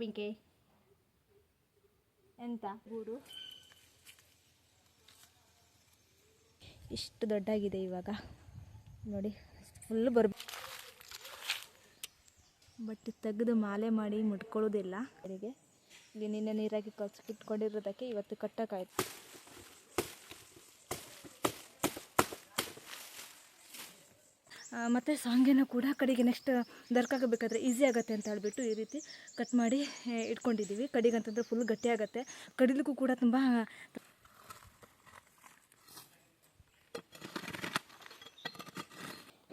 ಬಿಂಕೆ ಎಂತ? ಗೂಡು. ಇಷ್ಟು ದೊಡ್ಡಾಗಿದೆ ಇವಾಗ. ನೋಡಿ ಫುಲ್ ಬರ್ ಬಟ್ ತೆಗೆದು ಮಾಲೆ ಮಾಡಿ ಮುಟ್ಕೊಳ್ಳೋದಿಲ್ಲ. ಅವರಿಗೆ ಇಲ್ಲಿ ನಿನ್ನೆ ನೀರಾಗಿ ಕಚ್ಕಿಟ್ಕೊಂಡಿರೋದಕ್ಕೆ ಇವತ್ತು ಕಟ್ಟಕ್ಕಾಯ್ತು. ಮತ್ತೆ ಸಾಂಗೇನ ಕೂಡ ಕಡೆಗೆ ನೆಕ್ಸ್ಟ್ ದರ್ಕಾಗಬೇಕಾದ್ರೆ ಈಸಿ ಆಗುತ್ತೆ ಅಂತ ಹೇಳ್ಬಿಟ್ಟು ಈ ರೀತಿ ಕಟ್ ಮಾಡಿ ಇಟ್ಕೊಂಡಿದ್ದೀವಿ. ಕಡೆಗೆ ಅಂತಂದ್ರೆ ಫುಲ್ ಗಟ್ಟಿ ಆಗುತ್ತೆ. ಕಡಿಲಿಕ್ಕೂ ಕೂಡ ತುಂಬ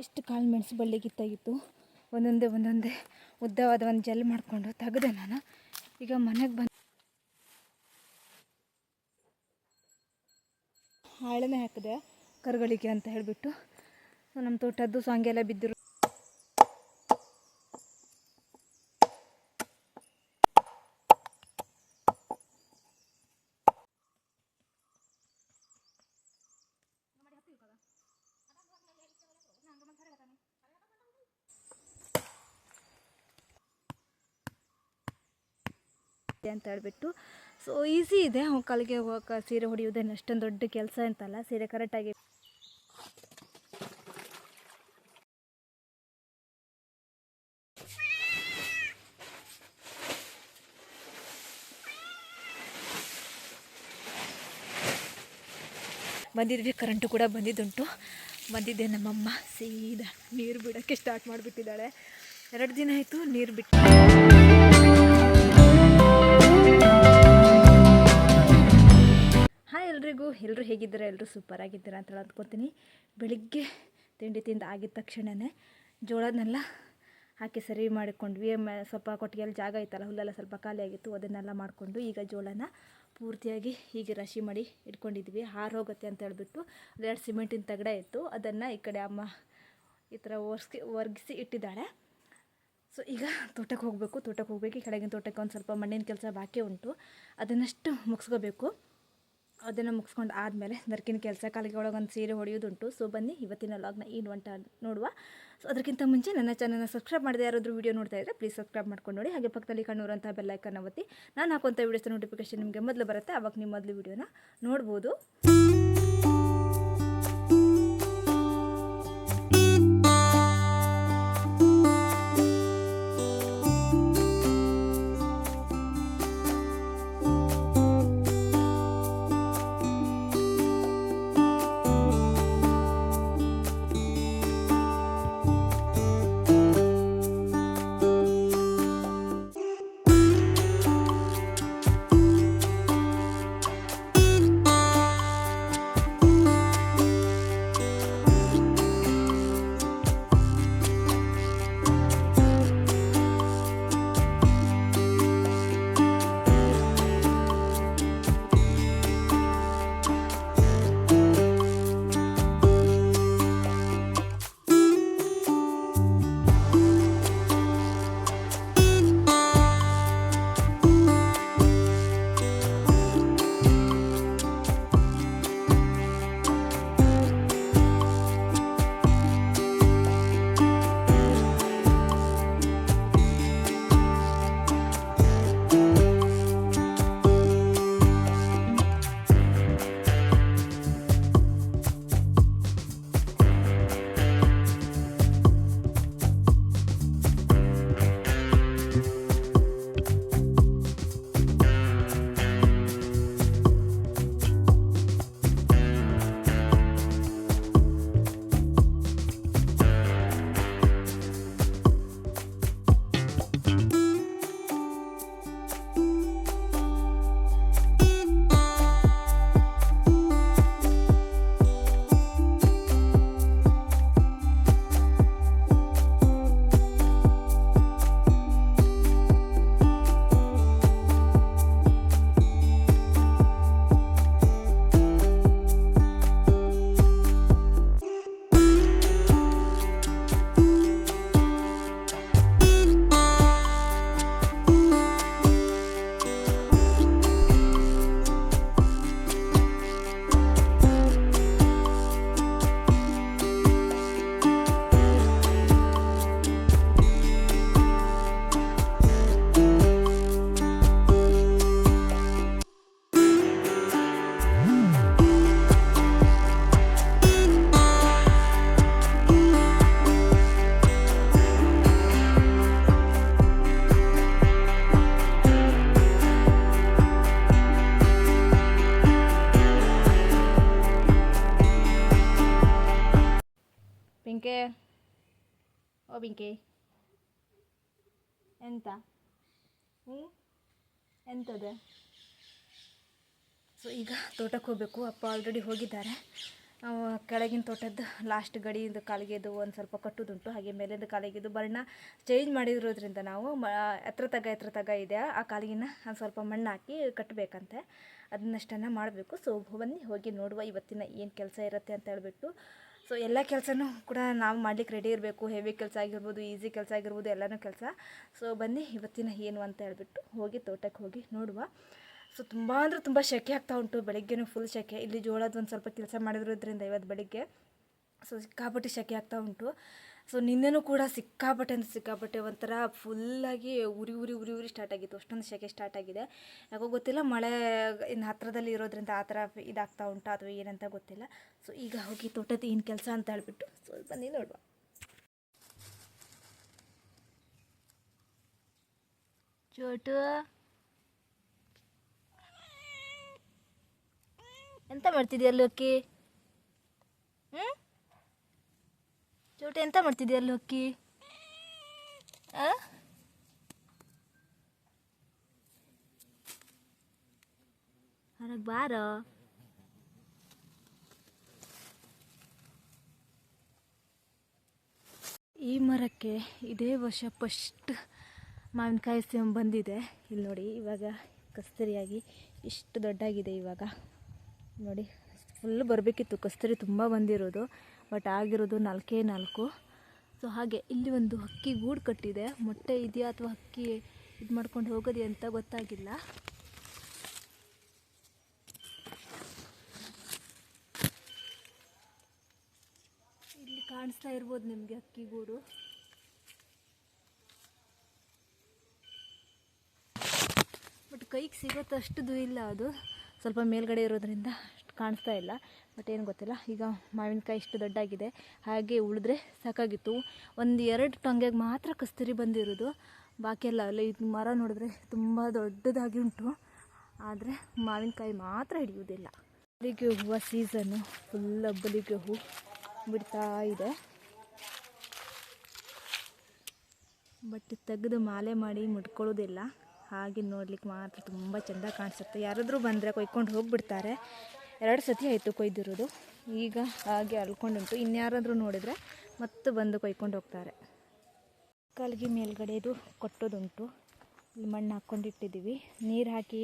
ಇಷ್ಟು ಕಾಳು ಮೆಣಸು ಬಳ್ಳಿ ಗಿತ್ತಾಗಿತ್ತು ಒಂದೊಂದೇ ಒಂದೊಂದೇ ಉದ್ದವಾದ ಒಂದು ಜೆಲ್ ಮಾಡಿಕೊಂಡು ತೆಗೆದೆ ನಾನು. ಈಗ ಮನೆಗೆ ಬಂದು ಹಾಳೆನೇ ಹಾಕಿದೆ ಕರುಗಳಿಗೆ ಅಂತ ಹೇಳಿಬಿಟ್ಟು ಸೊ ನಮ್ಮ ತೋಟದ್ದು ಸಾಂಗೆಲ್ಲ ಬಿದ್ದರು ಅಂತ ಹೇಳ್ಬಿಟ್ಟು. ಸೊ ಈಸಿ ಇದೆ ಕಾಲಿಗೆ ಹೋಗಕ್ಕೆ ಸೀರೆ ಹೊಡೆಯೋದೇನು ಅಷ್ಟೊಂದು ದೊಡ್ಡ ಕೆಲಸ ಅಂತಲ್ಲ, ಸೀರೆ ಕರೆಕ್ಟಾಗಿ ಬಂದಿದ್ವಿ ಕರೆಂಟು ಕೂಡ ಬಂದಿದ್ದುಂಟು. ಬಂದಿದ್ದೆ ನಮ್ಮಮ್ಮ, ಸೀದಾ ನೀರು ಬಿಡೋಕ್ಕೆ ಸ್ಟಾರ್ಟ್ ಮಾಡಿಬಿಟ್ಟಿದ್ದಾಳೆ. ಎರಡು ದಿನ ಆಯಿತು ನೀರು ಬಿಟ್ಟು ಹಾಯ್ ಎಲ್ರಿಗೂ ಎಲ್ಲರೂ ಹೇಗಿದ್ದೀರಾ? ಎಲ್ಲರೂ ಸೂಪರ್ ಆಗಿದ್ದೀರಾ ಅಂತ ಹೇಳಿ ಅಂದ್ಕೊತೀನಿ ಬೆಳಿಗ್ಗೆ ತಿಂಡಿ ತಿಂದು ಆಗಿದ ತಕ್ಷಣವೇ ಜೋಳದನ್ನೆಲ್ಲ ಹಾಕಿ ಸರಿ ಮಾಡಿಕೊಂಡ್ವಿ. ಸ್ವಲ್ಪ ಕೊಟ್ಟಿಗೆಯಲ್ಲಿ ಜಾಗ ಇತ್ತಲ್ಲ ಹುಲ್ಲೆಲ್ಲ ಸ್ವಲ್ಪ ಖಾಲಿಯಾಗಿತ್ತು ಅದನ್ನೆಲ್ಲ ಮಾಡಿಕೊಂಡು ಈಗ ಜೋಳನ ಪೂರ್ತಿಯಾಗಿ ಹೀಗೆ ರಾಶಿ ಮಾಡಿ ಇಟ್ಕೊಂಡಿದ್ವಿ. ಹಾರು ಹೋಗುತ್ತೆ ಅಂತ ಹೇಳ್ಬಿಟ್ಟು ಎರಡು ಸಿಮೆಂಟಿನ ತಗಡೆ ಇತ್ತು. ಅದನ್ನು ಈ ಕಡೆ ಅಮ್ಮ ಈ ಥರ ಒರ್ಸಿ ಒರ್ಗಿಸಿ ಇಟ್ಟಿದ್ದಾಳೆ. ಸೊ, ಈಗ ತೋಟಕ್ಕೆ ಹೋಗಬೇಕು ತೋಟಕ್ಕೆ ಹೋಗಬೇಕು. ಈ ಕಡೆಗಿನ ತೋಟಕ್ಕೆ ಒಂದು ಸ್ವಲ್ಪ ಮಣ್ಣಿನ ಕೆಲಸ ಬಾಕಿ ಉಂಟು. ಅದನ್ನಷ್ಟು ಮುಗಿಸ್ಕೋಬೇಕು. ಅದನ್ನು ಮುಗಿಸ್ಕೊಂಡು ಆದಮೇಲೆ ನರ್ಕಿನ ಕೆಲಸ ಕಾಲಿಗೆ ಒಳಗೆ ಒಂದು ಸೀರೆ ಹೊಡೆಯೋದುಂಟು. ಸೊ ಬನ್ನಿ ಇವತ್ತಿನ ಲಾಗ್ನ ಏನು ಅಂತ ನೋಡುವ. ಸೊ ಅದಕ್ಕಿಂತ ಮುಂಚೆ ನನ್ನ ಚಾನಲ್ನ ಸಬ್ಸ್ಕ್ರೈಬ್ ಮಾಡಿದೆ ಯಾರಾದರೂ ವೀಡಿಯೋ ನೋಡ್ತಾ ಇದ್ದರೆ ಪ್ಲೀಸ್ ಸಬ್ಸ್ಕ್ರೈಬ್ ಮಾಡ್ಕೊಂಡು ನೋಡಿ. ಹಾಗೆ ಪಕ್ಕದಲ್ಲಿ ಕಣ್ಣೂರಂಥ ಬೆಲ್ಲೈಕನ್ನ ಒತ್ತಿ. ನಾನು ಹಾಕುವಂಥ ವೀಡಿಯೋಸ್ ನೋಟಿಫಿಕೇಶನ್ ನಿಮಗೆ ಮೊದಲು ಬರುತ್ತೆ. ಅವಾಗ ನೀವು ಮೊದಲು ವೀಡಿಯೋನ ನೋಡ್ಬೋದು. ಓ ಬಿಂಕೆ ಎಂತ ಹ್ಞೂ ಎಂತದೆ ಸೊ ಈಗ ತೋಟಕ್ಕೆ ಹೋಗಬೇಕು. ಅಪ್ಪ ಆಲ್ರೆಡಿ ಹೋಗಿದ್ದಾರೆ. ಕೆಳಗಿನ ತೋಟದ್ದು ಲಾಸ್ಟ್ ಗಡಿಯಿಂದ ಕಾಲಿಗೆದು ಒಂದು ಸ್ವಲ್ಪ ಕಟ್ಟುದುಂಟು. ಹಾಗೆ ಮೇಲಿಂದ ಕಾಲಿಗೆದು ಬಣ್ಣ ಚೇಂಜ್ ಮಾಡಿರೋದ್ರಿಂದ ನಾವು, ಮ ಎತ್ತರ ತಗ ಎತ್ತರ ತಗ ಇದೆ. ಆ ಕಾಲಿಗಿನ ಒಂದು ಸ್ವಲ್ಪ ಮಣ್ಣು ಹಾಕಿ ಕಟ್ಟಬೇಕಂತೆ ಅದನ್ನಷ್ಟನ್ನು ಮಾಡಬೇಕು. ಸೊ ಬನ್ನಿ, ಹೋಗಿ ನೋಡುವ ಇವತ್ತಿನ ಏನು ಕೆಲಸ ಇರುತ್ತೆ ಅಂತ ಹೇಳ್ಬಿಟ್ಟು. ಸೊ ಎಲ್ಲ ಕೆಲಸನೂ ಕೂಡ ನಾವು ಮಾಡ್ಲಿಕ್ಕೆ ರೆಡಿ ಇರಬೇಕು. ಹೆವಿ ಕೆಲಸ ಆಗಿರ್ಬೋದು ಈಸಿ ಕೆಲಸ ಆಗಿರ್ಬೋದು, ಎಲ್ಲನೂ ಕೆಲಸ. ಸೊ ಬನ್ನಿ, ಇವತ್ತಿನ ಏನು ಅಂತ ಹೇಳ್ಬಿಟ್ಟು ಹೋಗಿ ತೋಟಕ್ಕೆ ಹೋಗಿ ನೋಡುವ. ಸೊ ತುಂಬ ಅಂದರೆ ತುಂಬ ಸೆಕೆ ಆಗ್ತಾ ಉಂಟು. ಬೆಳಗ್ಗೆನೂ ಫುಲ್ ಸೆಕೆ ಇಲ್ಲಿ ಜೋಳದ ಒಂದು ಸ್ವಲ್ಪ ಕೆಲಸ ಮಾಡಿರೋದ್ರಿಂದ ಇವತ್ತು ಬೆಳಗ್ಗೆ. ಸೊ ಸಿಕ್ಕಾಪಟ್ಟು ಸೆಕೆ ಆಗ್ತಾ ಉಂಟು. ಸೊ ನಿನ್ನೆನೂ ಕೂಡ ಸಿಕ್ಕಾಪಟ್ಟೆ ಅಂತ ಸಿಕ್ಕಾಪಟ್ಟೆ ಒಂಥರ ಫುಲ್ಲಾಗಿ ಉರಿ ಉರಿ ಉರಿ ಉರಿ ಸ್ಟಾರ್ಟ್ ಆಗಿತ್ತು. ಅಷ್ಟೊಂದು ಸೆಕೆ ಸ್ಟಾರ್ಟ್ ಆಗಿದೆ. ಯಾಕೋ ಗೊತ್ತಿಲ್ಲ, ಮಳೆ ಇನ್ನು ಹತ್ತಿರದಲ್ಲಿ ಇರೋದ್ರಿಂದ ಆ ಥರ ಇದಾಗ್ತಾ ಉಂಟಾ ಅಥವಾ ಏನಂತ ಗೊತ್ತಿಲ್ಲ. ಸೊ ಈಗ ಹೋಗಿ ತೋಟದ ಏನು ಕೆಲಸ ಅಂತ ಹೇಳ್ಬಿಟ್ಟು ಸೊ ಬನ್ನಿ ನೋಡುವ. ಚೋಟು. ಎಂತ ಮಾಡ್ತಿದ್ಯಾ ಅಕ್ಕಿ ಹ್ಞೂ ಚೋಟು ಎಂತ ಮಾಡ್ತಿದ್ದೆ ಅಲ್ಲಿ ಆ? ಹೊರಗೆ ಬಾರೋ? ಈ ಮರಕ್ಕೆ ಇದೇ ವರ್ಷ ಫಸ್ಟ್ ಮಾವಿನಕಾಯಿ ಸಿಮ್ ಬಂದಿದೆ. ಇಲ್ಲಿ ನೋಡಿ, ಇವಾಗ ಕಸ್ತರಿಯಾಗಿ ಇಷ್ಟು ದೊಡ್ಡಾಗಿದೆ ಇವಾಗ. ನೋಡಿ ಫುಲ್ ಬರಬೇಕಿತ್ತು. ಕಸ್ತರಿ ತುಂಬ ಬಂದಿರೋದು. ಬಟ್ ಆಗಿರೋದು ನಾಲ್ಕೇ ನಾಲ್ಕು. ಸೊ ಹಾಗೆ ಇಲ್ಲಿ ಒಂದು ಹಕ್ಕಿ ಗೂಡು ಕಟ್ಟಿದೆ. ಮೊಟ್ಟೆ ಇದೆಯಾ ಅಥವಾ ಹಕ್ಕಿ ಇದು ಮಾಡ್ಕೊಂಡು ಹೋಗೋದು ಅಂತ ಗೊತ್ತಾಗಿಲ್ಲ. ಇಲ್ಲಿ ಕಾಣಿಸ್ತಾ ಇರ್ಬೋದು ನಿಮಗೆ ಹಕ್ಕಿ ಗೂಡು. ಬಟ್ ಕೈಗೆ ಸಿಗೋತ್ತಷ್ಟು ಇಲ್ಲ ಅದು. ಸ್ವಲ್ಪ ಮೇಲ್ಗಡೆ ಇರೋದ್ರಿಂದ ಕಾಣಿಸ್ತಾ ಇಲ್ಲ. ಬಟ್ ಏನು ಗೊತ್ತಿಲ್ಲ. ಈಗ ಮಾವಿನಕಾಯಿ ಇಷ್ಟು ದೊಡ್ಡಾಗಿದೆ. ಹಾಗೆ ಉಳಿದ್ರೆ ಸಾಕಾಗಿತ್ತು. ಒಂದು ಎರಡು ಟೊಂಗೆಗೆ ಮಾತ್ರ ಕಸ್ತೂರಿ ಬಂದಿರೋದು. ಬಾಕಿ ಎಲ್ಲ ಅಲ್ಲ ಇದು ಮರ ನೋಡಿದ್ರೆ ತುಂಬ ದೊಡ್ಡದಾಗಿ ಉಂಟು. ಆದರೆ ಮಾವಿನಕಾಯಿ ಮಾತ್ರ ಹಿಡಿಯುವುದಿಲ್ಲ. ಬಲಿಗೆ ಹೂವು ಸೀಸನ್ನು ಫುಲ್ ಅಬ್ಬಲಿಗೆ ಹೂ ಬಿಡ್ತಾ ಇದೆ. ಬಟ್ ತೆಗೆದು ಮಾಲೆ ಮಾಡಿ ಮುಟ್ಕೊಳ್ಳೋದಿಲ್ಲ ಹಾಗೆ ನೋಡ್ಲಿಕ್ಕೆ ಮಾತ್ರ ತುಂಬ ಚೆಂದ ಕಾಣಿಸುತ್ತೆ. ಯಾರಾದರೂ ಬಂದರೆ ಕೊಯ್ಕೊಂಡು ಹೋಗಿಬಿಡ್ತಾರೆ. ಎರಡು ಸತಿ ಆಯಿತು ಕೊಯ್ದಿರೋದು. ಈಗ ಹಾಗೆ ಅಲ್ಕೊಂಡುಂಟು. ಇನ್ಯಾರಾದರೂ ನೋಡಿದರೆ ಮತ್ತೆ ಬಂದು ಕೊಯ್ಕೊಂಡು ಹೋಗ್ತಾರೆ. ಕಾಲಿಗೆ ಮೇಲ್ಗಡೆದು ಕೊಟ್ಟೋದುಂಟು. ಇಲ್ಲಿ ಮಣ್ಣು ಹಾಕ್ಕೊಂಡಿಟ್ಟಿದ್ದೀವಿ. ನೀರು ಹಾಕಿ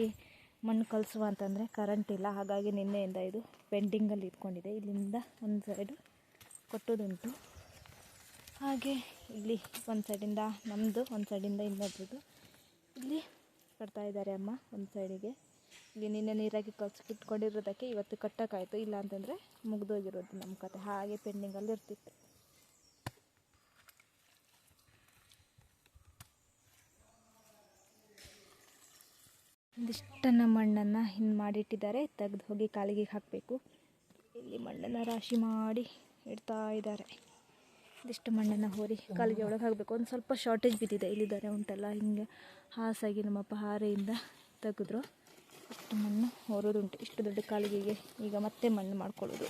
ಮಣ್ಣು ಕಲಿಸುವ ಅಂತಂದರೆ ಕರೆಂಟ್ ಇಲ್ಲ. ಹಾಗಾಗಿ ನಿನ್ನೆಯಿಂದ ಇದು ಪೆಂಡಿಂಗಲ್ಲಿ ಇಟ್ಕೊಂಡಿದೆ. ಇಲ್ಲಿಂದ ಒಂದು ಸೈಡು ಕೊಟ್ಟೋದುಂಟು. ಹಾಗೆ ಇಲ್ಲಿ ಒಂದು ಸೈಡಿಂದ ನಮ್ಮದು ಒಂದು ಸೈಡಿಂದ ಇನ್ನೊಬ್ರದ್ದು ಇಲ್ಲಿ ಕಟ್ತಾ ಇದ್ದಾರೆ ಅಮ್ಮ, ಒಂದು ಸೈಡಿಗೆ ನಿನ್ನೆ ನೀರಾಗಿ ಕಲ್ಸಿಟ್ಕೊಂಡಿರೋದಕ್ಕೆ ಇವತ್ತು ಕಟ್ಟೋಕ್ಕಾಯಿತು, ಇಲ್ಲ ಅಂತಂದರೆ ಮುಗ್ದೋಗಿರೋದು ನಮ್ಮ ಕತೆ. ಹಾಗೆ ಪೆಂಡಿಂಗಲ್ಲಿ ಇರ್ತಿತ್ತು. ಒಂದಿಷ್ಟನ್ನು ಮಣ್ಣನ್ನು ಹಿಂದೆ ಮಾಡಿಟ್ಟಿದ್ದಾರೆ, ತೆಗೆದು ಹೋಗಿ ಕಾಲಿಗೆ ಹಾಕಬೇಕು. ಇಲ್ಲಿ ಮಣ್ಣನ್ನು ರಾಶಿ ಮಾಡಿ ಇಡ್ತಾ ಇದ್ದಾರೆ. ಇದಿಷ್ಟು ಮಣ್ಣನ್ನು ಹೋರಿ ಕಾಲಿಗೆ ಒಳಗೆ ಹಾಕಬೇಕು. ಒಂದು ಸ್ವಲ್ಪ ಶಾರ್ಟೇಜ್ ಬಿದ್ದಿದೆ, ಇಲ್ಲಿದ್ದಾರೆ ಉಂಟಲ್ಲ, ಹಿಂಗೆ ಹಾಸಾಗಿ ನಮ್ಮಪ್ಪ ಹಾರೆಯಿಂದ ತೆಗೆದ್ರು. ಇಷ್ಟು ಮಣ್ಣು ಹೊರೋದುಂಟು. ಇಷ್ಟು ದೊಡ್ಡ ಕಾಲಿಗೆಗೆ ಈಗ ಮತ್ತೆ ಮಣ್ಣು ಮಾಡ್ಕೊಳ್ಳೋದು.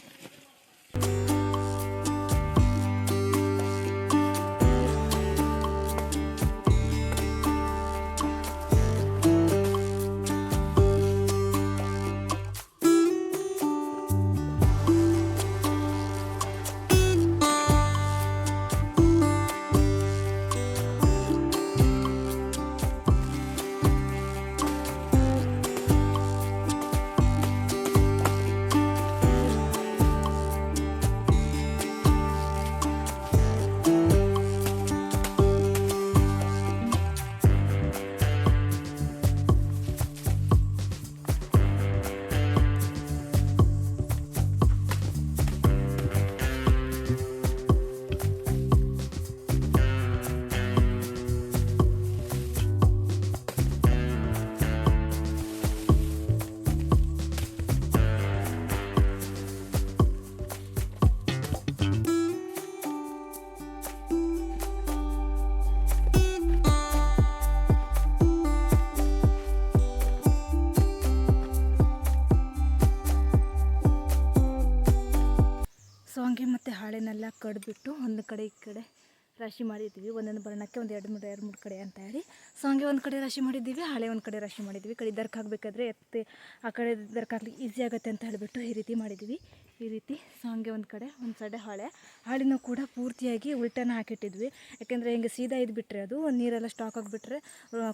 ರಾಶಿ ಮಾಡಿದ್ದೀವಿ. ಒಂದೊಂದು ಬರಣಕ್ಕೆ ಒಂದು ಎರಡು ಮೂರು ಎರಡು ಮೂರು ಕಡೆ ಅಂತ ಹೇಳಿ. ಸೊ ಹಂಗೆ ಒಂದು ಕಡೆ ರಾಶಿ ಮಾಡಿದ್ದೀವಿ, ಹಳೆ ಒಂದು ಕಡೆ ರಾಶಿ ಮಾಡಿದ್ದೀವಿ. ಕಡೆ ದರ್ಕ್ ಆಗಬೇಕಾದ್ರೆ ಎತ್ತೆ, ಆ ಕಡೆ ದರ್ಕ್ ಹಾಕ್ಲಿಕ್ಕೆ ಈಸಿ ಆಗುತ್ತೆ ಅಂತ ಹೇಳಿಬಿಟ್ಟು ಈ ರೀತಿ ಮಾಡಿದ್ದೀವಿ. ಈ ರೀತಿ ಸೊ ಒಂದು ಕಡೆ, ಒಂದು ಸೈಡೆ ಹಾಳೆ. ಹಾಳಿನೂ ಕೂಡ ಪೂರ್ತಿಯಾಗಿ ಉಲ್ಟನ ಹಾಕಿಟ್ಟಿದ್ವಿ. ಯಾಕೆಂದರೆ ಹಿಂಗೆ ಸೀದಾ ಇದ್ಬಿಟ್ರೆ ಅದು ನೀರೆಲ್ಲ ಸ್ಟಾಕ್ ಆಗಿಬಿಟ್ರೆ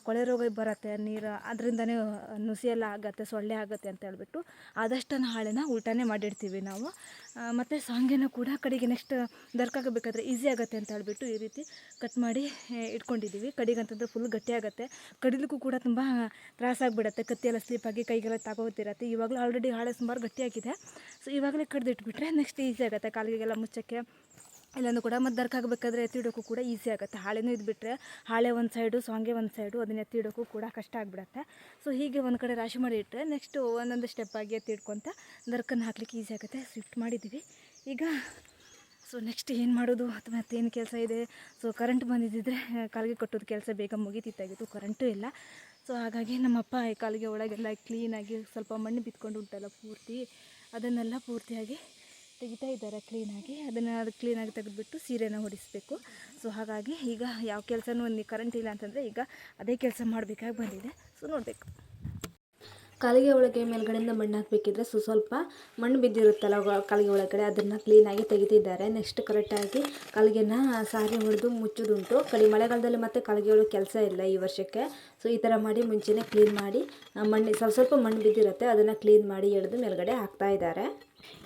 ಕೊಳೆ ರೋಗ ಬರುತ್ತೆ, ನೀರು ಅದರಿಂದನೇ ನುಸಿ ಎಲ್ಲ ಆಗುತ್ತೆ, ಸೊಳ್ಳೆ ಆಗುತ್ತೆ ಅಂತ ಹೇಳ್ಬಿಟ್ಟು ಆದಷ್ಟನ್ನು ಹಾಳೆನ ಉಲ್ಟಾನೇ ಮಾಡಿಡ್ತೀವಿ ನಾವು. ಮತ್ತು ಸಾಂಗೆನೂ ಕೂಡ ಕಡೆಗೆ ನೆಕ್ಸ್ಟ್ ದರ್ಕಾಗಬೇಕಾದ್ರೆ ಈಸಿ ಆಗುತ್ತೆ ಅಂತ ಹೇಳ್ಬಿಟ್ಟು ಈ ರೀತಿ ಕಟ್ ಮಾಡಿ ಇಟ್ಕೊಂಡಿದ್ದೀವಿ ಕಡೆಗಂತಂದ್ರೆ ಫುಲ್ ಗಟ್ಟಿ ಆಗುತ್ತೆ. ಕಡಿಲಿಕ್ಕೂ ಕೂಡ ತುಂಬ ತ್ರಾಸಾಗಿಬಿಡುತ್ತೆ. ಕತ್ತಿಯೆಲ್ಲ ಸ್ಲೀಪಾಗಿ ಕೈಗೆಲ್ಲ ತಗೋತಿರತ್ತೆ. ಇವಾಗಲೂ ಆಲ್ರೆಡಿ ಹಾಳೆ ಸುಮಾರು ಗಟ್ಟಿಯಾಗಿದೆ. ಸೊ ಇವಾಗಲೇ ಕಡ್ದಿಟ್ಬಿಟ್ರೆ ನೆಕ್ಸ್ಟ್ ಈಸಿ ಆಗುತ್ತೆ ಕಾಲಿಗೆಲ್ಲ ಮುಚ್ಚಕ್ಕೆ. ಇಲ್ಲಾಂದ್ರೂ ಕೂಡ ಮತ್ತು ದರ್ಕಾಗಬೇಕಾದ್ರೆ ಎತ್ತಿಡೋಕ್ಕೂ ಕೂಡ ಈಸಿ ಆಗುತ್ತೆ. ಹಾಳೆನೂ ಇದ್ಬಿಟ್ರೆ ಹಾಳೆ ಒಂದು ಸೈಡು ಸಾಂಗೆ ಒಂದು ಸೈಡು ಅದನ್ನ ಎತ್ತಿಡೋಕ್ಕೂ ಕೂಡ ಕಷ್ಟ ಆಗಿಬಿಡತ್ತೆ. ಸೊ ಹೀಗೆ ಒಂದು ಕಡೆ ರಾಶಿ ಮಾಡಿ ಇಟ್ಟರೆ ನೆಕ್ಸ್ಟು ಒಂದೊಂದು ಸ್ಟೆಪ್ ಆಗಿ ಎತ್ತಿಡ್ಕೊತ ದರ್ಕನ್ನು ಹಾಕ್ಲಿಕ್ಕೆ ಈಸಿ ಆಗುತ್ತೆ. ಸ್ವಿಫ್ಟ್ ಮಾಡಿದ್ದೀವಿ ಈಗ ಸೊ ನೆಕ್ಸ್ಟ್ ಏನು ಮಾಡೋದು? ಅಥವಾ ಮತ್ತೇನು ಕೆಲಸ ಇದೆ? ಸೊ ಕರೆಂಟ್ ಬಂದಿದ್ದಿದ್ರೆ ಕಾಲಿಗೆ ಕಟ್ಟೋದು ಕೆಲಸ ಬೇಗ ಮುಗಿತಿತ್ತಾಗಿತ್ತು. ಕರೆಂಟು ಇಲ್ಲ. ಸೊ ಹಾಗಾಗಿ ನಮ್ಮಪ್ಪ ಕಾಲಿಗೆ ಒಳಗೆಲ್ಲ ಕ್ಲೀನಾಗಿ ಸ್ವಲ್ಪ ಮಣ್ಣು ಬಿತ್ಕೊಂಡು ಉಂಟಲ್ಲ ಪೂರ್ತಿ. ಅದನ್ನೆಲ್ಲ ಪೂರ್ತಿಯಾಗಿ ತೆಗಿತಾ ಇದ್ದಾರೆ ಕ್ಲೀನಾಗಿ. ಅದನ್ನು ಅದು ಕ್ಲೀನಾಗಿ ತೆಗೆದುಬಿಟ್ಟು ಸೀರೆನ ಹೊಡಿಸಬೇಕು. ಸೊ ಹಾಗಾಗಿ ಈಗ ಯಾವ ಕೆಲಸನೂ ಒಂದು ಕರೆಂಟ್ ಇಲ್ಲ ಅಂತಂದರೆ ಈಗ ಅದೇ ಕೆಲಸ ಮಾಡಬೇಕಾಗಿ ಬಂದಿದೆ. ಸೊ ನೋಡಬೇಕು. ಕಾಲಿಗೆ ಒಳಗೆ ಮೇಲ್ಗಡೆಯಿಂದ ಮಣ್ಣು ಹಾಕಬೇಕಿದ್ರೆ ಸೊ ಸ್ವಲ್ಪ ಮಣ್ಣು ಬಿದ್ದಿರುತ್ತಲ್ಲ ಕಲಿಗೆ ಒಳಗಡೆ, ಅದನ್ನು ಕ್ಲೀನಾಗಿ ತೆಗಿತಿದ್ದಾರೆ ನೆಕ್ಸ್ಟ್ ಕರೆಕ್ಟಾಗಿ ಕಾಲಿಗೆನ ಸಾರಿ ಹೊಡೆದು ಮುಚ್ಚೋದುಂಟು. ಕಡಿ ಮಳೆಗಾಲದಲ್ಲಿ ಮತ್ತೆ ಕಾಲಿಗೆ ಒಳಗೆ ಕೆಲಸ ಇಲ್ಲ ಈ ವರ್ಷಕ್ಕೆ. ಸೊ ಈ ಥರ ಮಾಡಿ ಮುಂಚೆನೇ ಕ್ಲೀನ್ ಮಾಡಿ ಮಣ್ಣು ಸ್ವಲ್ಪ ಸ್ವಲ್ಪ ಮಣ್ಣು ಬಿದ್ದಿರುತ್ತೆ, ಅದನ್ನು ಕ್ಲೀನ್ ಮಾಡಿ ಎಳೆದು ಮೇಲ್ಗಡೆ ಹಾಕ್ತಾ ಇದ್ದಾರೆ.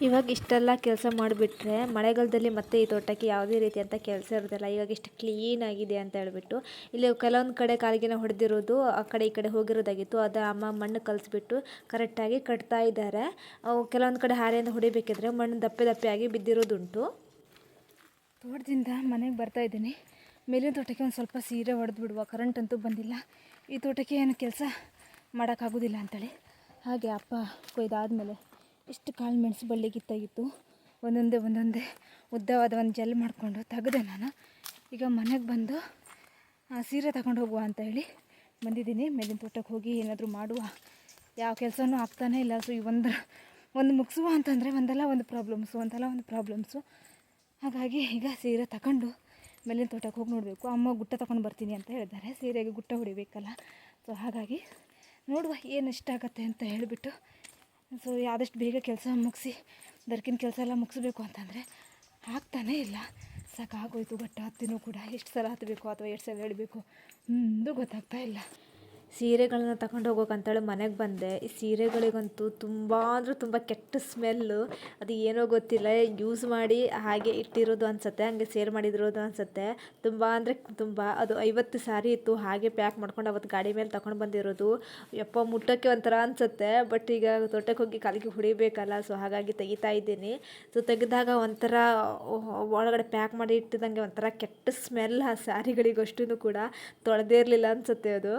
ಇವಾಗ ಇಷ್ಟೆಲ್ಲ ಕೆಲಸ ಮಾಡಿಬಿಟ್ರೆ ಮಳೆಗಾಲದಲ್ಲಿ ಮತ್ತೆ ಈ ತೋಟಕ್ಕೆ ಯಾವುದೇ ರೀತಿಯಂಥ ಕೆಲಸ ಇರೋದಿಲ್ಲ ಇವಾಗ ಇಷ್ಟು ಕ್ಲೀನ್ ಆಗಿದೆ ಅಂತ ಹೇಳ್ಬಿಟ್ಟು. ಇಲ್ಲಿ ಕೆಲವೊಂದು ಕಡೆ ಕಾಲಿಗೆನ ಹೊಡೆದಿರೋದು, ಆ ಕಡೆ ಈ ಕಡೆ ಹೋಗಿರೋದಾಗಿತ್ತು. ಅದು ಅಮ್ಮ ಮಣ್ಣು ಕಲಿಸ್ಬಿಟ್ಟು ಕರೆಕ್ಟಾಗಿ ಕಟ್ತಾ ಇದ್ದಾರೆ ಕೆಲವೊಂದು ಕಡೆ ಹಾರೆಯಿಂದ ಹೊಡಿಬೇಕಿದ್ರೆ ಮಣ್ಣು ದಪ್ಪೆ ದಪ್ಪೆ ಬಿದ್ದಿರೋದುಂಟು. ತೋಟದಿಂದ ಮನೆಗೆ ಬರ್ತಾ ಇದ್ದೀನಿ. ಮೇಲಿನ ತೋಟಕ್ಕೆ ಒಂದು ಸ್ವಲ್ಪ ಸೀರೆ ಹೊಡೆದು ಬಿಡುವ ಕರೆಂಟ್ ಅಂತೂ ಬಂದಿಲ್ಲ. ಈ ತೋಟಕ್ಕೆ ಏನು ಕೆಲಸ ಮಾಡೋಕ್ಕಾಗೋದಿಲ್ಲ ಅಂತೇಳಿ. ಹಾಗೆ ಅಪ್ಪ ಕೊಯ್ದಾದ್ಮೇಲೆ ಇಷ್ಟು ಕಾಳು ಮೆಣಸು ಬಳ್ಳಿ ಕಿತ್ತಾಗಿತ್ತು ಒಂದೊಂದೇ ಒಂದೊಂದೇ ಉದ್ದವಾದ ಒಂದು ಜೆಲ್ ಮಾಡಿಕೊಂಡು ತೆಗೆದೆ ನಾನು. ಈಗ ಮನೆಗೆ ಬಂದು ಸೀರೆ ತಗೊಂಡು ಹೋಗುವ ಅಂತ ಹೇಳಿ ಬಂದಿದ್ದೀನಿ. ಮೇಲಿನ ತೋಟಕ್ಕೆ ಹೋಗಿ ಏನಾದರೂ ಮಾಡುವ. ಯಾವ ಕೆಲಸನೂ ಆಗ್ತಾನೇ ಇಲ್ಲ. ಸೊ ಈ ಒಂದು ಒಂದು ಮುಗಿಸುವ ಅಂತಂದರೆ ಒಂದಲ್ಲ ಒಂದು ಪ್ರಾಬ್ಲಮ್ಸು ಒಂದಲ್ಲ ಒಂದು ಪ್ರಾಬ್ಲಮ್ಸು ಹಾಗಾಗಿ ಈಗ ಸೀರೆ ತಗೊಂಡು ಮೇಲಿನ ತೋಟಕ್ಕೆ ಹೋಗಿ ನೋಡಬೇಕು. ಅಮ್ಮ ಗುಟ್ಟ ತಗೊಂಡು ಬರ್ತೀನಿ ಅಂತ ಹೇಳಿದ್ದಾರೆ. ಸೀರೆಗೆ ಗುಟ್ಟ ಹೊಡಿಬೇಕಲ್ಲ. ಸೊ ಹಾಗಾಗಿ ನೋಡುವ ಏನು ಇಷ್ಟ ಆಗುತ್ತೆ ಅಂತ ಹೇಳಿಬಿಟ್ಟು ಸೊ, ಆದಷ್ಟು ಬೇಗ ಕೆಲಸ ಮುಗಿಸಿ, ದರ್ಕಿನ ಕೆಲಸ ಎಲ್ಲ ಮುಗಿಸ್ಬೇಕು ಅಂತಂದರೆ ಆಗ್ತಾನೇ ಇಲ್ಲ. ಸಾಕಾಗೋಯ್ತು ಗಟ್ಟ ಹತ್ತಿನೂ ಕೂಡ. ಎಷ್ಟು ಸಲ ಹತ್ತಬೇಕು ಅಥವಾ ಎಷ್ಟು ಸಲ ಹೇಳಬೇಕು ಒಂದು ಗೊತ್ತಾಗ್ತಾ ಇಲ್ಲ. ಸೀರೆಗಳನ್ನ ತಗೊಂಡು ಹೋಗೋಕಂತೇಳಿ ಮನೆಗೆ ಬಂದೆ. ಈ ಸೀರೆಗಳಿಗಂತೂ ತುಂಬ ಅಂದರೆ ತುಂಬ ಕೆಟ್ಟ ಸ್ಮೆಲ್ಲು, ಅದು ಏನೋ ಗೊತ್ತಿಲ್ಲ ಯೂಸ್ ಮಾಡಿ ಹಾಗೆ ಇಟ್ಟಿರೋದು ಅನಿಸುತ್ತೆ, ಹಾಗೆ ಸೇಲ್ ಮಾಡಿದಿರೋದು ಅನಿಸುತ್ತೆ. ತುಂಬ ಅಂದರೆ ತುಂಬ, ಅದು ಐವತ್ತು ಸಾರಿ ಇತ್ತು, ಹಾಗೆ ಪ್ಯಾಕ್ ಮಾಡ್ಕೊಂಡು ಅವತ್ತು ಗಾಡಿ ಮೇಲೆ ತಗೊಂಡು ಬಂದಿರೋದು. ಯಪ್ಪ, ಮುಟ್ಟೋಕ್ಕೆ ಒಂಥರ ಅನಿಸುತ್ತೆ ಬಟ್ ಈಗ ತೋಟಕ್ಕೆ ಹೋಗಿ ಕಾಲಿಗೆ ಹೊಡಿಬೇಕಲ್ಲ ಸೊ ಹಾಗಾಗಿ ತೆಗಿತಾ ಇದ್ದೀನಿ. ಸೊ ತೆಗೆದಾಗ ಒಂಥರ ಒಳಗಡೆ ಪ್ಯಾಕ್ ಮಾಡಿ ಇಟ್ಟಿದಂಗೆ ಒಂಥರ ಕೆಟ್ಟ ಸ್ಮೆಲ್ ಆ ಸ್ಯಾರಿಗಳಿಗಷ್ಟೂ ಕೂಡ ತೊಳೆದೇ ಇರಲಿಲ್ಲ ಅನಿಸುತ್ತೆ ಅದು.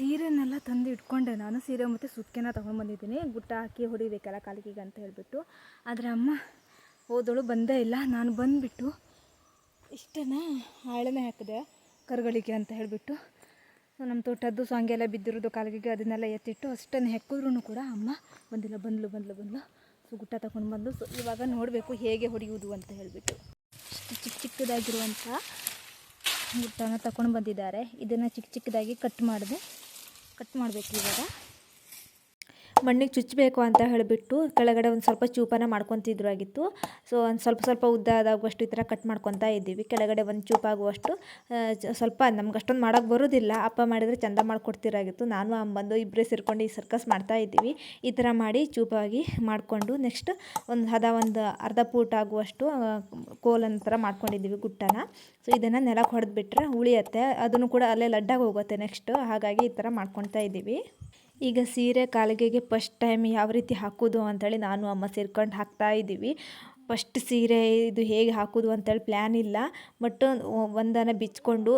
ಸೀರೆನೆಲ್ಲ ತಂದು ಇಟ್ಕೊಂಡೆ ನಾನು. ಸೀರೆ ಮತ್ತು ಸುತ್ಕೆನ ತೊಗೊಂಡ್ಬಂದಿದ್ದೀನಿ. ಗುಟ್ಟ ಹಾಕಿ ಹೊಡಿಬೇಕಲ್ಲ ಕಾಲಿಗೆ ಅಂತ ಹೇಳಿಬಿಟ್ಟು. ಆದರೆ ಅಮ್ಮ, ಹೋದಳು ಬಂದೇ ಇಲ್ಲ. ನಾನು ಬಂದುಬಿಟ್ಟು ಇಷ್ಟೇ ಹಾಳೆನೇ ಹಾಕಿದೆ, ಕರುಗಳಿಗೆ ಅಂತ ಹೇಳಿಬಿಟ್ಟು. ನಮ್ಮ ತೋಟದ್ದು ಸಾಂಗೆ ಎಲ್ಲ ಬಿದ್ದಿರೋದು ಕಾಲಿಗೆ ಅದನ್ನೆಲ್ಲ ಎತ್ತಿಟ್ಟು ಅಷ್ಟನ್ನು ಹೆಕ್ಕಿದ್ರೂ ಕೂಡ ಅಮ್ಮ, ಬಂದಿಲ್ಲ, ಬಂದ್ಲು ಬಂದ್ಲು ಬಂದ್ಲು. ಸೊ ಗುಟ್ಟ ತಗೊಂಡು ಬಂದು ಸೊ ಇವಾಗ ನೋಡಬೇಕು ಹೇಗೆ ಹೊಡೆಯುವುದು ಅಂತ ಹೇಳಿಬಿಟ್ಟು. ಚಿಕ್ಕ ಚಿಕ್ಕದಾಗಿರುವಂಥ ಗುಟ್ಟನ ತಗೊಂಡು ಬಂದಿದ್ದಾರೆ ಇದನ್ನು ಚಿಕ್ಕ ಚಿಕ್ಕದಾಗಿ ಕಟ್ ಮಾಡಿದೆ. ಕಟ್ ಮಾಡಬೇಕು ಇವಾಗ. ಮಣ್ಣಿಗೆ ಚುಚ್ಚಬೇಕು ಅಂತ ಹೇಳಿಬಿಟ್ಟು ಕೆಳಗಡೆ ಒಂದು ಸ್ವಲ್ಪ ಚೂಪನ ಮಾಡ್ಕೊತಿದ್ರು ಆಗಿತ್ತು. ಸೊ ಒಂದು ಸ್ವಲ್ಪ ಸ್ವಲ್ಪ ಉದ್ದ ಆದಾಗುವಷ್ಟು ಈ ಥರ ಕಟ್ ಮಾಡ್ಕೊತಾ ಇದ್ದೀವಿ. ಕೆಳಗಡೆ ಒಂದು ಚೂಪಾಗುವಷ್ಟು ಸ್ವಲ್ಪ ನಮ್ಗೆ ಅಷ್ಟೊಂದು ಮಾಡೋಕೆ ಬರೋದಿಲ್ಲ. ಅಪ್ಪ ಮಾಡಿದರೆ ಚಂದ ಮಾಡಿಕೊಡ್ತಿರಾಗಿತ್ತು. ನಾನು ಅಮ್ಮಂದು ಇಬ್ಬರೇ ಸೇರ್ಕೊಂಡು ಈ ಸರ್ಕಸ್ ಮಾಡ್ತಾ ಇದ್ದೀವಿ. ಈ ಥರ ಮಾಡಿ ಚೂಪಾಗಿ ಮಾಡಿಕೊಂಡು ನೆಕ್ಸ್ಟ್ ಒಂದು ಹದ ಒಂದು ಅರ್ಧ ಪೂಟ ಆಗುವಷ್ಟು ಕೋಲನ್ ಥರ ಮಾಡ್ಕೊಂಡಿದ್ದೀವಿ ಗುಟ್ಟನ. ಸೊ ಇದನ್ನು ನೆಲಕ್ಕೆ ಹೊಡೆದ್ಬಿಟ್ರೆ ಉಳಿಯತ್ತೆ. ಅದನ್ನು ಕೂಡ ಅಲ್ಲೇ ಲಡ್ಡಾಗಿ ಹೋಗುತ್ತೆ ನೆಕ್ಸ್ಟ್ ಹಾಗಾಗಿ ಈ ಥರ ಮಾಡ್ಕೊತಾ ಇದ್ದೀವಿ. ಈಗ ಸೀರೆ ಕಾಲಿಗೆಗೆ ಫಸ್ಟ್ ಟೈಮ್ ಯಾವ ರೀತಿ ಹಾಕೋದು ಅಂಥೇಳಿ ನಾನು, ಅಮ್ಮ ಸೇರ್ಕೊಂಡು ಹಾಕ್ತಾ ಇದ್ದೀವಿ. ಫಸ್ಟ್ ಸೀರೆ ಇದು ಹೇಗೆ ಹಾಕೋದು ಅಂತೇಳಿ ಪ್ಲ್ಯಾನ್ ಇಲ್ಲ. ಬಟ್ ಒಂದನ್ನು ಬಿಚ್ಕೊಂಡು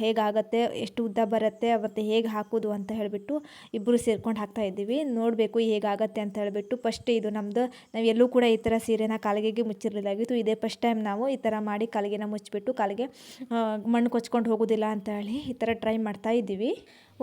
ಹೇಗಾಗತ್ತೆ, ಎಷ್ಟು ಉದ್ದ ಬರುತ್ತೆ ಮತ್ತು ಹೇಗೆ ಹಾಕೋದು ಅಂತ ಹೇಳಿಬಿಟ್ಟು ಇಬ್ಬರು ಸೇರ್ಕೊಂಡು ಹಾಕ್ತಾ ಇದ್ದೀವಿ. ನೋಡಬೇಕು ಹೇಗಾಗತ್ತೆ ಅಂತ ಹೇಳಿಬಿಟ್ಟು ಫಸ್ಟ್ ಇದು ನಮ್ಮದು ನಾವು ಎಲ್ಲೂ ಕೂಡ ಈ ಥರ ಸೀರೆನ ಕಾಲಿಗೆಗೆ ಮುಚ್ಚಿರಲಿಲ್ಲಾಗಿತ್ತು ಇದೇ ಫಸ್ಟ್ ಟೈಮ್ ನಾವು ಈ ಥರ ಮಾಡಿ ಕಾಲಿಗೆನ ಮುಚ್ಚಿಬಿಟ್ಟು ಕಾಲಿಗೆ ಮಣ್ಣು ಕೊಚ್ಕೊಂಡು ಹೋಗೋದಿಲ್ಲ ಅಂತ ಹೇಳಿ ಈ ಥರ ಟ್ರೈ ಮಾಡ್ತಾ ಇದ್ದೀವಿ.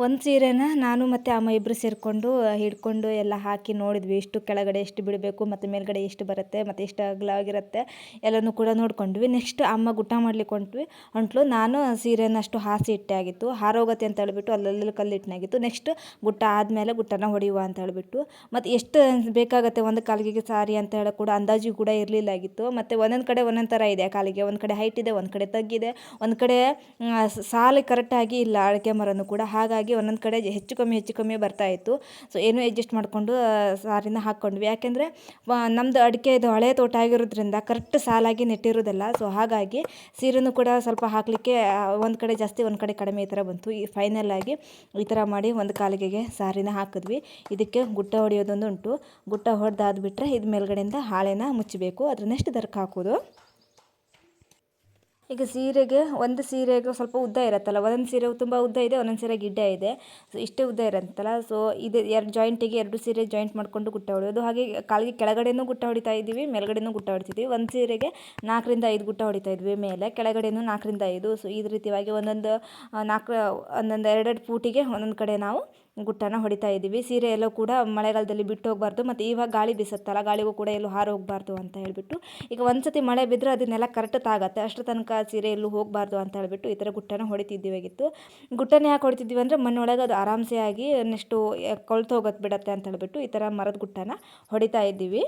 ಒಂದು ಸೀರೆನ ನಾನು ಮತ್ತು ಅಮ್ಮ ಇಬ್ಬರು ಸೇರಿಕೊಂಡು ಹಿಡ್ಕೊಂಡು ಎಲ್ಲ ಹಾಕಿ ನೋಡಿದ್ವಿ. ಎಷ್ಟು ಕೆಳಗಡೆ ಎಷ್ಟು ಬಿಡಬೇಕು, ಮತ್ತು ಮೇಲ್ಗಡೆ ಎಷ್ಟು ಬರುತ್ತೆ, ಮತ್ತು ಎಷ್ಟು ಅಗಲವಾಗಿರುತ್ತೆ ಎಲ್ಲನೂ ಕೂಡ ನೋಡ್ಕೊಂಡ್ವಿ. ನೆಕ್ಸ್ಟ್ ಅಮ್ಮ ಗುಟ್ಟ ಮಾಡ್ಲಿಕ್ಕೆ ಹೊಂಟ್ವಿ. ಹೊಂಟ್ಲು, ನಾನು ಸೀರೆನ ಅಷ್ಟು ಹಾಸಿ ಇಟ್ಟೆ ಆಗಿತ್ತು. ಹಾರೋಗತ್ತೆ ಅಂತ ಹೇಳ್ಬಿಟ್ಟು ಅಲ್ಲಲ್ಲಿ ಕಲ್ಲಿಟ್ಟನಾಗಿತ್ತು ನೆಕ್ಸ್ಟ್ ಗುಟ್ಟ ಆದಮೇಲೆ ಗುಟ್ಟನ ಹೊಡೆಯುವ ಅಂತ ಹೇಳ್ಬಿಟ್ಟು, ಮತ್ತು ಎಷ್ಟು ಬೇಕಾಗುತ್ತೆ ಒಂದು ಕಾಲಿಗೆ ಸಾರಿ ಅಂತ ಹೇಳೋ ಕೂಡ ಅಂದಾಜು ಕೂಡ ಇರಲಿಲ್ಲ ಆಗಿತ್ತು. ಮತ್ತು ಒಂದೊಂದು ಕಡೆ ಒಂದೊಂದು ಥರ ಇದೆ. ಕಾಲಿಗೆ ಒಂದು ಕಡೆ ಹೈಟ್ ಇದೆ, ಒಂದು ಕಡೆ ತಗ್ಗಿದೆ. ಒಂದು ಕಡೆ ಸಾಲಿ ಸಾಲು ಕರೆಕ್ಟಾಗಿ ಇಲ್ಲ ಅಳಕೆ ಮರನೂ ಕೂಡ. ಹಾಗಾಗಿ ಒಂದೊಂದು ಕಡೆ ಹೆಚ್ಚು ಕಮ್ಮಿ ಹೆಚ್ಚು ಕಮ್ಮಿ ಬರ್ತಾ ಇತ್ತು. ಸೊ ಏನೂ ಅಡ್ಜಸ್ಟ್ ಮಾಡಿಕೊಂಡು ಸಾರಿನ ಹಾಕ್ಕೊಂಡ್ವಿ ಯಾಕೆಂದರೆ ನಮ್ಮದು ಅಡಿಕೆ ಇದು ಹಳೆ ತೋಟ ಆಗಿರೋದ್ರಿಂದ ಕರೆಕ್ಟ್ ಸಾಲಾಗಿ ನೆಟ್ಟಿರೋದಲ್ಲ. ಸೊ ಹಾಗಾಗಿ ಸೀರೆನೂ ಕೂಡ ಸ್ವಲ್ಪ ಹಾಕಲಿಕ್ಕೆ ಒಂದು ಕಡೆ ಜಾಸ್ತಿ, ಒಂದು ಕಡೆ ಕಡಿಮೆ ಈ ಥರ ಬಂತು. ಈ ಫೈನಲ್ ಆಗಿ ಈ ಥರ ಮಾಡಿ ಒಂದು ಕಾಲಿಗೆಗೆ ಸಾರಿನ ಹಾಕಿದ್ವಿ. ಇದಕ್ಕೆ ಗುಟ್ಟ ಹೊಡೆಯೋದೊಂದು ಉಂಟು ಗುಟ್ಟ ಹೊಡೆದಾದ್ಬಿಟ್ರೆ ಇದು ಮೇಲ್ಗಡೆಯಿಂದ ಹಾಳೆನ ಮುಚ್ಚಬೇಕು. ಅದ್ರ ನೆಕ್ಸ್ಟ್ ದರ್ಕ ಹಾಕೋದು ಈಗ ಸೀರೆಗೆ ಒಂದು ಸೀರೆಗೆ ಸ್ವಲ್ಪ ಉದ್ದ ಇರುತ್ತಲ್ಲ, ಒಂದೊಂದು ಸೀರೆ ತುಂಬ ಉದ್ದ ಇದೆ, ಒಂದೊಂದು ಸೀರೆ ಗಿಡ್ಡ ಇದೆ. ಸೊ ಇಷ್ಟೇ ಉದ್ದ ಇರುತ್ತಲ್ಲ ಸೊ ಇದು ಎರಡು ಜಾಯಿಂಟಿಗೆ ಎರಡು ಸೀರೆ ಜಾಯಿಂಟ್ ಮಾಡಿಕೊಂಡು ಗುಟ್ಟ ಹೊಡೆಯೋದು. ಹಾಗೆ ಕಾಲಿಗೆ ಕೆಳಗಡೆನೂ ಗುಟ್ಟ ಹೊಡಿತಾ ಇದ್ದೀವಿ, ಮೇಲ್ಗಡೆನೂ ಗುಟ್ಟ ಹೊಡಿತಿದ್ವಿ ಒಂದು ಸೀರೆಗೆ ನಾಲ್ಕರಿಂದ ಐದು ಗುಟ್ಟ ಹೊಡಿತಾ ಇದ್ವಿ ಮೇಲೆ, ಕೆಳಗಡೆನೂ ನಾಲ್ಕರಿಂದ ಐದು. ಸೊ ಈ ರೀತಿಯಾಗಿ ಒಂದೊಂದು ನಾಲ್ಕು, ಒಂದೊಂದು ಎರಡೆರಡು ಫೂಟಿಗೆ ಒಂದೊಂದು ಕಡೆ ನಾವು ಗುಟ್ಟನ ಹೊಡಿತಾ ಇದ್ದೀವಿ. ಸೀರೆ ಎಲ್ಲೋ ಕೂಡ ಮಳೆಗಾಲದಲ್ಲಿ ಬಿಟ್ಟು ಹೋಗಬಾರ್ದು. ಮತ್ತು ಇವಾಗ ಗಾಳಿ ಬೀಸುತ್ತಲ್ಲ, ಗಾಳಿಗೂ ಕೂಡ ಎಲ್ಲೂ ಹಾರು ಹೋಗಬಾರ್ದು ಅಂತ ಹೇಳಿಬಿಟ್ಟು. ಈಗ ಒಂದ್ಸತಿ ಮಳೆ ಬಿದ್ದರೆ ಅದನ್ನೆಲ್ಲ ಕರೆಕ್ಟ್ ತಾಗತ್ತೆ. ಅಷ್ಟು ತನಕ ಸೀರೆ ಎಲ್ಲೂ ಹೋಗಬಾರ್ದು ಅಂತ ಹೇಳಿಬಿಟ್ಟು ಈ ಥರ ಗುಟ್ಟನ ಹೊಡಿತಿದ್ದೀವಾಗಿತ್ತು ಗುಟ್ಟನ ಯಾಕೆ ಹೊಡಿತಿದ್ದೀವಿ ಅಂದರೆ ಮಣ್ಣೊಳಗೆ ಅದು ಆರಾಮ್ಸೆ ಆಗಿ ನೆಕ್ಸ್ಟು ಕೊಳ್ತು ಹೋಗೋದು ಬಿಡತ್ತೆ ಅಂತ ಹೇಳಿಬಿಟ್ಟು ಈ ಥರ ಮರದ ಗುಟ್ಟನ ಹೊಡಿತಾ ಇದ್ದೀವಿ.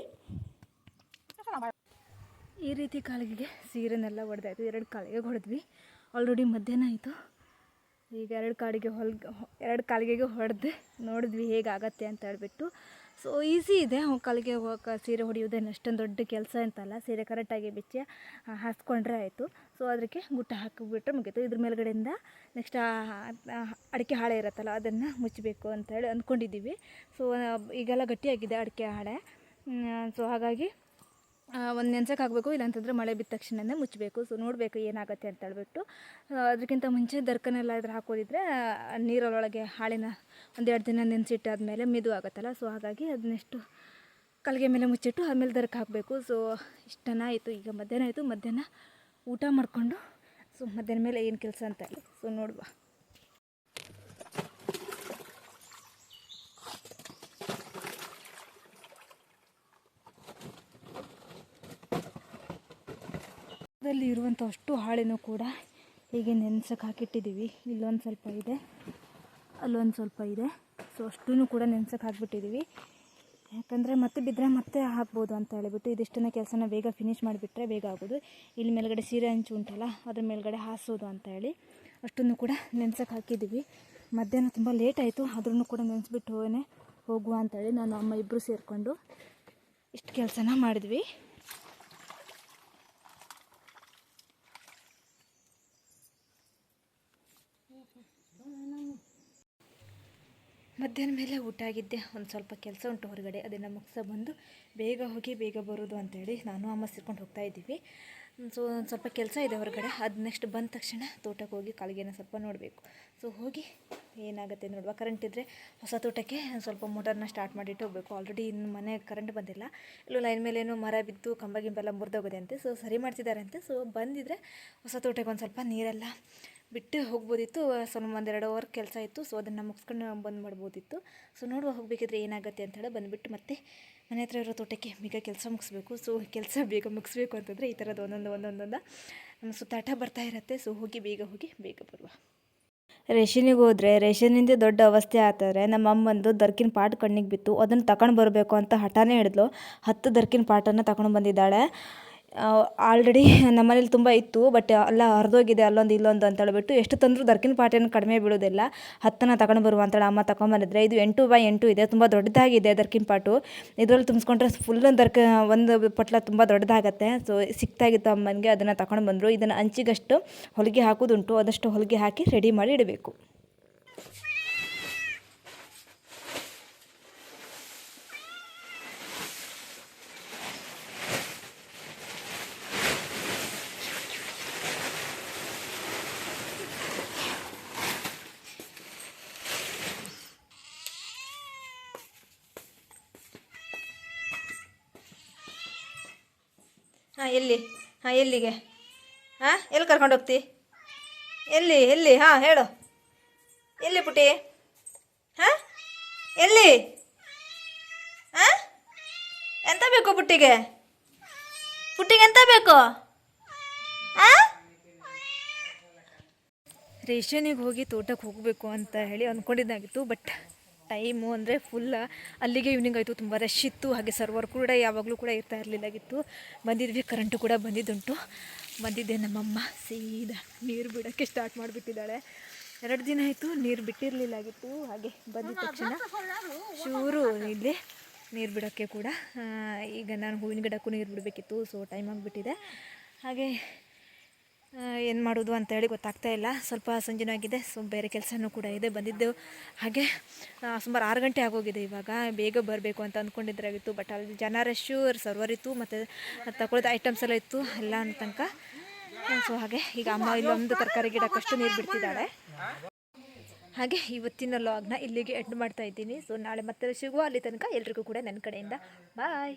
ಈ ರೀತಿ ಕಾಲಿಗೆ ಸೀರೆನೆಲ್ಲ ಹೊಡೆದಾಯಿತು. ಎರಡು ಕಾಲಿಗೆ ಹೊಡೆದ್ವಿ. ಆಲ್ರೆಡಿ ಮಧ್ಯಾಹ್ನ ಆಯಿತು. ಈಗ ಎರಡು ಕಾಲಿಗೆ ಹೊಲ್ಗೆ ಎರಡು ಕಾಲಿಗೆಗೆ ಹೊಡೆದು ನೋಡಿದ್ವಿ ಹೇಗಾಗತ್ತೆ ಅಂತ ಹೇಳ್ಬಿಟ್ಟು. ಸೊ ಈಸಿ ಇದೆ. ಕಾಲಿಗೆ ಹೋಗಕ್ಕೆ ಸೀರೆ ಹೊಡೆಯೋದೇನು ಅಷ್ಟೊಂದು ದೊಡ್ಡ ಕೆಲಸ ಅಂತಲ್ಲ. ಸೀರೆ ಕರೆಕ್ಟಾಗಿ ಬಿಚ್ಚಿ ಹಾಸ್ಕೊಂಡ್ರೆ ಆಯಿತು. ಸೊ ಅದಕ್ಕೆ ಗುಟ್ಟ ಹಾಕಿಬಿಟ್ರೆ ಮುಗೀತು. ಇದ್ರ ಮೇಲ್ಗಡೆಯಿಂದ ನೆಕ್ಸ್ಟ್ ಅಡಿಕೆ ಹಾಳೆ ಇರುತ್ತಲ್ಲ, ಅದನ್ನು ಮುಚ್ಚಬೇಕು ಅಂತೇಳಿ ಅಂದ್ಕೊಂಡಿದ್ದೀವಿ. ಸೊ ಈಗೆಲ್ಲ ಗಟ್ಟಿಯಾಗಿದೆ ಅಡಿಕೆ ಹಾಳೆ. ಸೊ ಹಾಗಾಗಿ ಒಂದು ನೆನ್ಸಕ್ಕೆ ಹಾಕಬೇಕು ಇಲ್ಲಾಂತಂದರೆ ಮಳೆ ಬಿದ್ದ ತಕ್ಷಣನೇ ಮುಚ್ಚಬೇಕು ಸೊ ನೋಡಬೇಕು ಏನಾಗುತ್ತೆ ಅಂತ ಹೇಳ್ಬಿಟ್ಟು ಅದಕ್ಕಿಂತ ಮುಂಚೆ ದರ್ಕನೆಲ್ಲ ಇದ್ರೆ ಹಾಕೋದಿದ್ರೆ ನೀರೊಳಗೆ ಹಾಳಿನ ಒಂದೆರಡು ದಿನ ನೆನೆಸಿಟ್ಟಾದ್ಮೇಲೆ ಮೆದು ಆಗುತ್ತಲ್ಲ. ಸೊ ಹಾಗಾಗಿ ಅದನ್ನೆಷ್ಟು ಕಲ್ಗೆ ಮೇಲೆ ಮುಚ್ಚಿಟ್ಟು ಆಮೇಲೆ ದರ್ಕ ಹಾಕಬೇಕು. ಸೊ ಇಷ್ಟನ ಆಯಿತು. ಈಗ ಮಧ್ಯಾಹ್ನ ಆಯಿತು. ಮಧ್ಯಾಹ್ನ ಊಟ ಮಾಡಿಕೊಂಡು ಸೊ ಮಧ್ಯಾಹ್ನ ಮೇಲೆ ಏನು ಕೆಲಸ ಅಂತ ಹೇಳಿ. ಸೊ ನೋಡುವ. ಅದರಲ್ಲಿ ಇರುವಂಥ ಅಷ್ಟು ಹಾಳೆನೂ ಕೂಡ ಹೀಗೆ ನೆನ್ಸಕ್ಕೆ ಹಾಕಿಟ್ಟಿದ್ದೀವಿ. ಇಲ್ಲೊಂದು ಸ್ವಲ್ಪ ಇದೆ. ಅಲ್ಲೊಂದು ಸ್ವಲ್ಪ ಇದೆ. ಸೊ ಅಷ್ಟೂ ಕೂಡ ನೆನ್ಸಕ್ಕೆ ಹಾಕ್ಬಿಟ್ಟಿದ್ದೀವಿ. ಯಾಕಂದರೆ ಮತ್ತೆ ಬಿದ್ದರೆ ಮತ್ತೆ ಹಾಕ್ಬೋದು ಅಂತ ಹೇಳಿಬಿಟ್ಟು ಇದಿಷ್ಟನ್ನ ಕೆಲಸನ ಬೇಗ ಫಿನಿಷ್ ಮಾಡಿಬಿಟ್ರೆ ಬೇಗ ಆಗೋದು. ಇಲ್ಲಿ ಮೇಲ್ಗಡೆ ಸೀರೆ ಹಂಚು ಉಂಟಲ್ಲ, ಅದ್ರ ಮೇಲ್ಗಡೆ ಹಾಸೋದು ಅಂತ ಹೇಳಿ ಅಷ್ಟನ್ನು ಕೂಡ ನೆನ್ಸಕ್ಕೆ ಹಾಕಿದ್ದೀವಿ. ಮಧ್ಯಾಹ್ನ ತುಂಬ ಲೇಟ್ ಆಯಿತು ಅದ್ರೂ ಕೂಡ ನೆನೆಸ್ಬಿಟ್ಟು ಹೋಗೇ ಹೋಗುವ ಅಂತೇಳಿ ನಾನು ಅಮ್ಮ ಇಬ್ಬರು ಸೇರಿಕೊಂಡು ಇಷ್ಟು ಕೆಲಸನ ಮಾಡಿದ್ವಿ. ಮಧ್ಯಾಹ್ನ ಮೇಲೆ ಊಟ ಆಗಿದ್ದೆ. ಒಂದು ಸ್ವಲ್ಪ ಕೆಲಸ ಉಂಟು ಹೊರಗಡೆ. ಅದನ್ನು ಮುಗಿಸ ಬಂದು ಬೇಗ ಹೋಗಿ ಬೇಗ ಬರೋದು ಅಂತೇಳಿ ನಾನು ಅಮ್ಮ ಸೇರ್ಕೊಂಡು ಹೋಗ್ತಾ ಇದ್ದೀವಿ. ಸೊ ಒಂದು ಸ್ವಲ್ಪ ಕೆಲಸ ಇದೆ ಹೊರಗಡೆ. ಅದು ನೆಕ್ಸ್ಟ್ ಬಂದ ತಕ್ಷಣ ತೋಟಕ್ಕೆ ಹೋಗಿ ಕಾಲಿಗೆನ ಸ್ವಲ್ಪ ನೋಡಬೇಕು. ಸೊ ಹೋಗಿ ಏನಾಗುತ್ತೆ ನೋಡುವ. ಕರೆಂಟ್ ಇದ್ದರೆ ಹೊಸ ತೋಟಕ್ಕೆ ಸ್ವಲ್ಪ ಮೋಟರ್ನ ಸ್ಟಾರ್ಟ್ ಮಾಡಿಟ್ಟು ಹೋಗಬೇಕು. ಆಲ್ರೆಡಿ ಇನ್ನು ಮನೆ ಕರೆಂಟ್ ಬಂದಿಲ್ಲ. ಇಲ್ಲೂ ಲೈನ್ ಮೇಲೆ ಏನೋ ಮರ ಬಿದ್ದು ಕಂಬ ಗಿಂಬೆಲ್ಲ ಮುರಿದೋಗಿದೆ ಅಂತೆ. ಸೊ ಸರಿ ಮಾಡ್ತಿದ್ದಾರೆ ಅಂತೆ. ಸೊ ಬಂದಿದ್ದರೆ ಹೊಸ ತೋಟಕ್ಕೆ ಒಂದು ಸ್ವಲ್ಪ ನೀರೆಲ್ಲ ಬಿಟ್ಟು ಹೋಗ್ಬೋದಿತ್ತು, ಸ್ವಲ್ಪ ಒಂದೆರಡು ಅವರ್ ಕೆಲಸ ಇತ್ತು ಸೊ ಅದನ್ನು ಮುಗಿಸ್ಕೊಂಡು ಬಂದು ಮಾಡ್ಬೋದಿತ್ತು. ಸೊ ನೋಡುವ ಹೋಗಬೇಕಿದ್ರೆ ಏನಾಗುತ್ತೆ ಅಂತ ಹೇಳಿ ಬಂದುಬಿಟ್ಟು ಮತ್ತೆ ಮನೆ ಹತ್ರ ಇರೋ ತೋಟಕ್ಕೆ ಬೇಗ ಕೆಲಸ ಮುಗಿಸ್ಬೇಕು. ಸೊ ಕೆಲಸ ಬೇಗ ಮುಗಿಸ್ಬೇಕು ಅಂತಂದರೆ ಈ ಥರದ್ದು ಒಂದೊಂದು ಒಂದೊಂದೊಂದು ನಮ್ಮ ಸುತ್ತಾಟ ಬರ್ತಾ ಇರುತ್ತೆ. ಸೊ ಹೋಗಿ ಬೇಗ ಹೋಗಿ ಬೇಗ ಬರುವ. ರೇಷನಿಗೆ ಹೋದರೆ ರೇಷನಿಂದ ದೊಡ್ಡ ಅವಸ್ಥೆ ಆಗ್ತಾರೆ ನಮ್ಮ ಅಮ್ಮಂದು ದರ್ಕಿನ ಪಾಟ್ ಕಣ್ಣಿಗೆ ಬಿತ್ತು. ಅದನ್ನು ತಗೊಂಡು ಬರಬೇಕು ಅಂತ ಹಠಾನೇ ಹಿಡಿದ್ಲು. ಹತ್ತು ದರ್ಕಿನ ಪಾಟನ್ನು ತಗೊಂಡು ಬಂದಿದ್ದಾಳೆ. ಆಲ್ರೆಡಿ ನಮ್ಮನೇಲಿ ತುಂಬ ಇತ್ತು ಬಟ್ ಎಲ್ಲ ಹರಿದೋಗಿದೆ, ಅಲ್ಲೊಂದು ಇಲ್ಲೊಂದು ಅಂತ ಹೇಳ್ಬಿಟ್ಟು ಎಷ್ಟು ತಂದರೂ ದರ್ಕಿನ ಪಾಟೇನು ಕಡಿಮೆ ಬೀಳೋದಿಲ್ಲ. ಹತ್ತನ್ನು ತಗೊಂಡು ಬರುವ ಅಂತೇಳಿ ಅಮ್ಮ ತಗೊಂಬಂದಿದ್ರೆ ಇದು ಎಂಟು ಬೈ ಎಂಟು ಇದೆ, ತುಂಬ ದೊಡ್ಡದಾಗಿದೆ ದರ್ಕಿನ ಪಾಟು ಇದರಲ್ಲಿ ತುಂಬಿಸ್ಕೊಂಡ್ರೆ ಫುಲ್ ದರ್ಕ, ಒಂದು ಪಟ್ಲ ತುಂಬ ದೊಡ್ಡದಾಗತ್ತೆ. ಸೊ ಸಿಕ್ತಾಗಿತ್ತು ಅಮ್ಮನಿಗೆ, ಅದನ್ನು ತಗೊಂಡು ಬಂದರು. ಇದನ್ನು ಹಂಚಿಗಷ್ಟು ಹೊಲಿಗೆ ಹಾಕೋದುಂಟು, ಅದಷ್ಟು ಹೊಲಿಗೆ ಹಾಕಿ ರೆಡಿ ಮಾಡಿ ಇಡಬೇಕು. ಹಾಂ, ಎಲ್ಲಿ? ಹಾಂ, ಎಲ್ಲಿಗೆ? ಹಾಂ, ಎಲ್ಲಿ ಕರ್ಕೊಂಡು ಹೋಗ್ತಿ? ಎಲ್ಲಿ ಎಲ್ಲಿ? ಹಾಂ, ಹೇಳು. ಎಲ್ಲಿ ಪುಟಿ ಹಾಂ, ಎಲ್ಲಿ? ಹಾಂ, ಎಂತ ಬೇಕು ಪುಟ್ಟಿಗೆ? ಪುಟ್ಟಿಗೆ ಎಂತ ಬೇಕು? ಹಾಂ? ರೇಷನಿಗೆ ಹೋಗಿ ತೋಟಕ್ಕೆ ಹೋಗಬೇಕು ಅಂತ ಹೇಳಿ ಅಂದ್ಕೊಂಡಿದ್ದಾಗಿತ್ತು ಬಟ್ ಟೈಮು ಅಂದರೆ ಫುಲ್ ಅಲ್ಲಿಗೆ ಈವ್ನಿಂಗ್ ಆಯಿತು, ತುಂಬ ರಶ್ ಇತ್ತು. ಹಾಗೆ ಸರ್ವರ್ ಕೂಡ ಯಾವಾಗಲೂ ಕೂಡ ಇರ್ತಾ ಇರಲಿಲ್ಲಾಗಿತ್ತು. ಬಂದಿದ್ವಿ ಕರೆಂಟು ಕೂಡ ಬಂದಿದ್ದುಂಟು. ಬಂದಿದ್ದೆ ನಮ್ಮಮ್ಮ, ಸೀದಾ ನೀರು ಬಿಡೋಕ್ಕೆ ಸ್ಟಾರ್ಟ್ ಮಾಡಿಬಿಟ್ಟಿದ್ದಾಳೆ. ಎರಡು ದಿನ ಆಯಿತು, ನೀರು ಬಿಟ್ಟಿರಲಿಲ್ಲಾಗಿತ್ತು. ಹಾಗೆ ಬಂದಿದ್ದ ತಕ್ಷಣ ಚೂರು ಇಲ್ಲಿ ನೀರು ಬಿಡೋಕ್ಕೆ ಕೂಡ. ಈಗ ನಾನು ಹೂವಿನ ಗಿಡಕ್ಕೂ ನೀರು ಬಿಡಬೇಕಿತ್ತು ಸೊ ಟೈಮ್ ಆಗಿಬಿಟ್ಟಿದೆ. ಹಾಗೆ ಏನು ಮಾಡೋದು ಅಂತ ಹೇಳಿ ಗೊತ್ತಾಗ್ತಾ ಇಲ್ಲ. ಸ್ವಲ್ಪ ಸಂಜೆನೂ ಆಗಿದೆ. ಸೊ, ಬೇರೆ ಕೆಲಸನೂ ಕೂಡ ಇದೆ ಬಂದಿದ್ದೆವು ಹಾಗೆ ಸುಮಾರು ಆರು ಗಂಟೆ ಆಗೋಗಿದೆ ಇವಾಗ. ಬೇಗ ಬರಬೇಕು ಅಂತ ಅಂದ್ಕೊಂಡಿದ್ರಾಗಿತ್ತು ಬಟ್ ಅಲ್ಲಿ ಜನ ರಶ್ಶು ಸರ್ವರ್ ಇತ್ತು ಮತ್ತು ತಗೊಳ್ಳೋದು ಐಟಮ್ಸ್ ಎಲ್ಲ ಇತ್ತು, ಎಲ್ಲ ಅಂತ ತನಕ. ಸೊ ಹಾಗೆ, ಈಗ ಅಮ್ಮ ಇಲ್ಲೊಂದು ತರಕಾರಿ ಗಿಡಕ್ಕಷ್ಟು ನೀರು ಬಿಡ್ತಿದ್ದಾಳೆ. ಹಾಗೆ, ಇವತ್ತಿನ ಲಾಗ್ನ ಇಲ್ಲಿಗೆ ಎಂಡ್ ಮಾಡ್ತಾ ಇದ್ದೀನಿ. ಸೊ ನಾಳೆ ಮತ್ತೆ ಸಿಗುವ ಅಲ್ಲಿ ತನಕ ಎಲ್ರಿಗೂ ಕೂಡ ನನ್ನ ಕಡೆಯಿಂದ. ಬಾಯ್